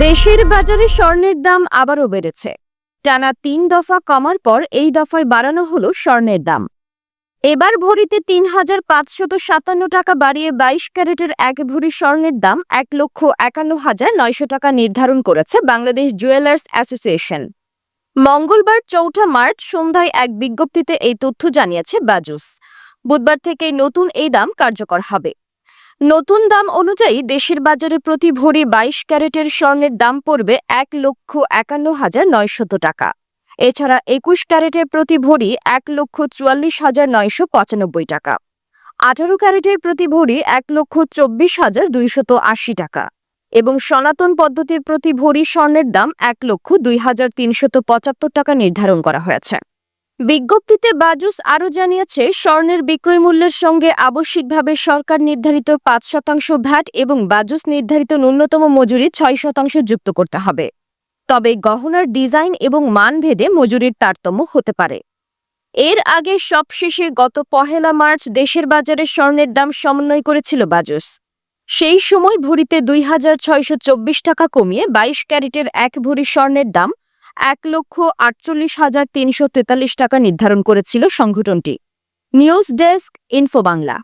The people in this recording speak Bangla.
দেশের বাজারে স্বর্ণের দাম আবারও বেড়েছে। টানা তিন দফা কমার পর এই দফায় বাড়ানো হলো স্বর্ণের দাম। এবার ভরিতে তিন হাজার পাঁচশত সাতান্ন টাকা বাড়িয়ে বাইশ ক্যারেটের এক ভরি স্বর্ণের দাম এক লক্ষ একান্ন হাজার নয়শো টাকা নির্ধারণ করেছে বাংলাদেশ জুয়েলার্স অ্যাসোসিয়েশন। মঙ্গলবার চৌঠা মার্চ সন্ধ্যায় এক বিজ্ঞপ্তিতে এই তথ্য জানিয়েছে বাজুস। বুধবার থেকে নতুন এই দাম কার্যকর হবে। নতুন দাম অনুযায়ী দেশের বাজারে প্রতি ভরি বাইশ ক্যারেটের স্বর্ণের দাম পড়বে এক লক্ষ একান্ন হাজার নয়শত টাকা। এছাড়া একুশ ক্যারেটের প্রতি ভরি এক লক্ষ চুয়াল্লিশ হাজার নয়শো পঁচানব্বই টাকা। আঠারো ক্যারেটের প্রতি ভরি এক লক্ষ চব্বিশ হাজার দুইশত আশি টাকা এবং সনাতন পদ্ধতির প্রতি ভরি স্বর্ণের দাম এক লক্ষ দুই হাজার তিনশত পঁচাত্তর টাকা নির্ধারণ করা হয়েছে। বিজ্ঞপ্তিতে বাজুস আরও জানিয়েছে, স্বর্ণের বিক্রয় মূল্যের সঙ্গে আবশ্যিকভাবে সরকার নির্ধারিত পাঁচ শতাংশ ভ্যাট এবং বাজুস নির্ধারিত ন্যূনতম মজুরি ছয় শতাংশ যুক্ত করতে হবে। তবে গহনার ডিজাইন এবং মান ভেদে মজুরির তারতম্য হতে পারে। এর আগে সবশেষে গত পহেলা মার্চ দেশের বাজারে স্বর্ণের দাম সমন্বয় করেছিল বাজুস। সেই সময় ভরিতে দুই হাজার ছয়শো চব্বিশ টাকা কমিয়ে বাইশ ক্যারেটের এক ভরি স্বর্ণের দাম এক লক্ষ আটচল্লিশ হাজার তিনশো তেতাল্লিশ টাকা নির্ধারণ করেছিল সংগঠনটি। News desk info Bangla.